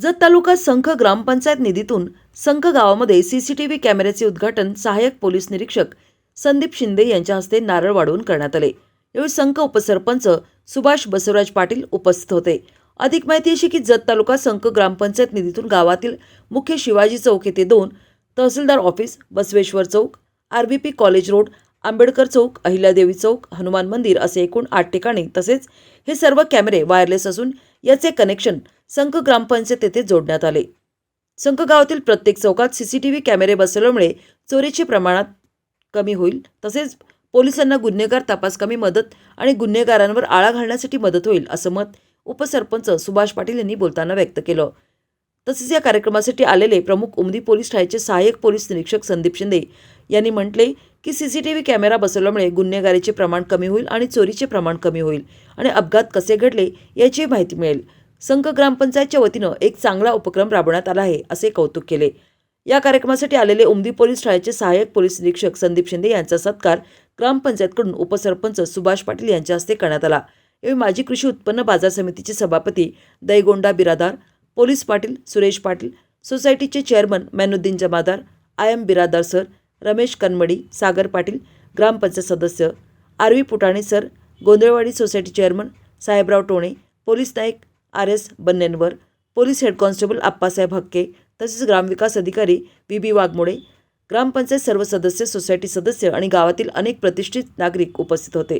जत तालुका संख ग्रामपंचायत निधीतून संख गावामध्ये सीसीटीव्ही कॅमेऱ्याचे उद्घाटन सहाय्यक पोलीस निरीक्षक संदीप शिंदे यांच्या हस्ते नारळ वाढवून करण्यात आले. यावेळी संख उपसरपंच सुभाष बसवराज पाटील उपस्थित होते. अधिक माहिती अशी की जत तालुका संख ग्रामपंचायत निधीतून गावातील मुख्य शिवाजी चौक येथे दोन tehsildar office Basaveshwar Chowk RBP college road Ambedkar Chowk Ahilyadevi Chowk Hanuman Mandir असे एकूण आठ ठिकाणी तसेच हे सर्व कॅमेरे वायरलेस असून याचे कनेक्शन संख ग्रामपंचायत येथे जोडण्यात आले. संख गावातील प्रत्येक चौकात सीसीटीव्ही कॅमेरे बसवल्यामुळे चोरीचे प्रमाणात कमी होईल. तसेच पोलिसांना गुन्हेगार तपास कमी मदत आणि गुन्हेगारांवर आळा घालण्यासाठी मदत होईल असं मत उपसरपंच सुभाष पाटील यांनी बोलताना व्यक्त केलं. तसेच या कार्यक्रमासाठी आलेले प्रमुख उमदी पोलीस ठाण्याचे सहाय्यक पोलीस निरीक्षक संदीप शिंदे यांनी म्हटले की सीसीटीव्ही कॅमेरा बसवल्यामुळे गुन्हेगारीचे प्रमाण कमी होईल आणि चोरीचे प्रमाण कमी होईल आणि अपघात कसे घडले याची माहिती मिळेल. संघ ग्रामपंचायतच्या वतीनं एक चांगला उपक्रम राबवण्यात आला आहे असे कौतुक केले. या कार्यक्रमासाठी आलेले उमदी पोलीस ठाण्याचे सहाय्यक पोलीस निरीक्षक संदीप शिंदे यांचा सत्कार ग्रामपंचायतकडून उपसरपंच सुभाष पाटील यांच्या हस्ते करण्यात आला. यावेळी माजी कृषी उत्पन्न बाजार समितीचे सभापती दयगोंडा बिरादार पोलीस पाटील सुरेश पाटील सोसायटीचे chairman Mainuddin Jamadar I M Biradar sir Ramesh Kanamadi Sagar Patil ग्रामपंचायत सदस्य R V Putane sir Gondhalwadi society chairman Sahebrao Tone police Naik R S Bannenavar police head constable Appasaheb Hakke तसेच ग्रामविकास अधिकारी बी बी वाघमोडे ग्रामपंचायत सर्व सदस्य society सदस्य आणि गावातील अनेक प्रतिष्ठित नागरिक उपस्थित होते.